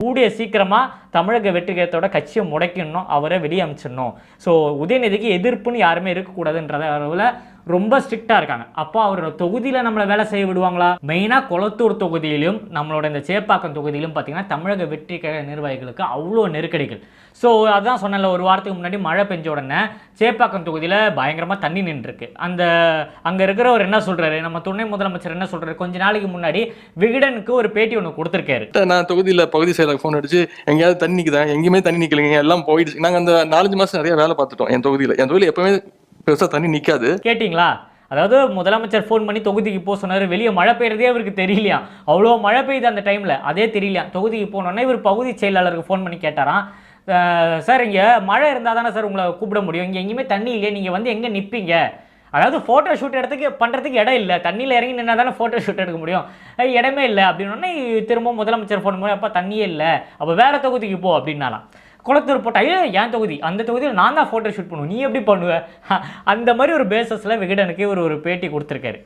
கூடிய சீக்கிரமாக தமிழக வெற்றிகரத்தோட கட்சியை முடைக்கணும் அவரை வெளியே அமைச்சிடணும் ஸோ உதயநிதிக்கு எதிர்ப்புன்னு யாருமே இருக்கக்கூடாதுன்றத அளவில் ரொம்ப ஸ்ட்ரிக்டாக இருக்காங்க. அப்போ அவரோட தொகுதியில் நம்மளை வேலை செய்ய விடுவாங்களா? மெயினாக கொளத்தூர் தொகுதியிலும் நம்மளோட இந்த சேப்பாக்கம் தொகுதியிலும் பார்த்தீங்கன்னா தமிழக வெற்றி கழக நிர்வாகிகளுக்கு அவ்வளோ நெருக்கடிகள். ஸோ அதான் சொன்னல ஒரு வாரத்துக்கு முன்னாடி மழை பெஞ்ச உடனே சேப்பாக்கம் தொகுதியில் பயங்கரமாக தண்ணி நின்றுருக்கு. அந்த அங்கே இருக்கிறவர் என்ன சொல்கிறாரு நம்ம துணை முதலமைச்சர் என்ன சொல்கிறாரு கொஞ்ச நாளைக்கு முன்னாடி விகடனுக்கு ஒரு பேட்டி ஒன்று கொடுத்துருக்காரு. நான் தொகுதியில் பகுதி செயலர் ஃபோன் அடிச்சு எங்கேயாவது தண்ணி நிக்குதா? எங்கேயுமே தண்ணி நிற்கலைங்க எல்லாம் போயிடுச்சு. நாங்கள் அந்த நாலஞ்சு மாதம் நிறைய வேலை பார்த்துட்டோம் என் தொகுதியில். என் தொகுதியில் எப்பவுமே பெருசாக தண்ணி நிற்காது கேட்டிங்களா? அதாவது முதலமைச்சர் ஃபோன் பண்ணி தொகுதிக்கு போக சொன்னார். வெளியே மழை பெய்யறதே அவருக்கு தெரியலையா? அவ்வளோ மழை பெய்யுது அந்த டைமில் அதே தெரியலையா? தொகுதிக்கு போனோன்னே இவர் பகுதி செயலாளருக்கு ஃபோன் பண்ணி கேட்டாராம். சார் இங்கே மழை இருந்தால் தானே சார் உங்களை கூப்பிட முடியும். இங்கே எங்கேயுமே தண்ணி இல்லையே. நீங்கள் வந்து எங்கே நிற்பீங்க அதாவது ஃபோட்டோ ஷூட் இடத்துக்கு பண்ணுறதுக்கு இடம் இல்லை. தண்ணியில் இறங்கி நின்னா தானே ஃபோட்டோ ஷூட் எடுக்க முடியும். இடமே இல்லை. அப்படின்னோடனே திரும்ப முதலமைச்சர் ஃபோன் பண்ணி அப்போ தண்ணியே இல்லை. அப்போ வேறு தொகுதிக்கு போ. அப்படின்னாலாம் குளத்தூர் போட்டால் ஐயோ என் தொகுதி அந்த தொகுதியில் நான் தான் ஃபோட்டோ ஷூட் பண்ணுவேன். நீ எப்படி பண்ணுவ? அந்த மாதிரி ஒரு பேசஸில் விகடனுக்கு ஒரு ஒரு பேட்டி கொடுத்துருக்காரு.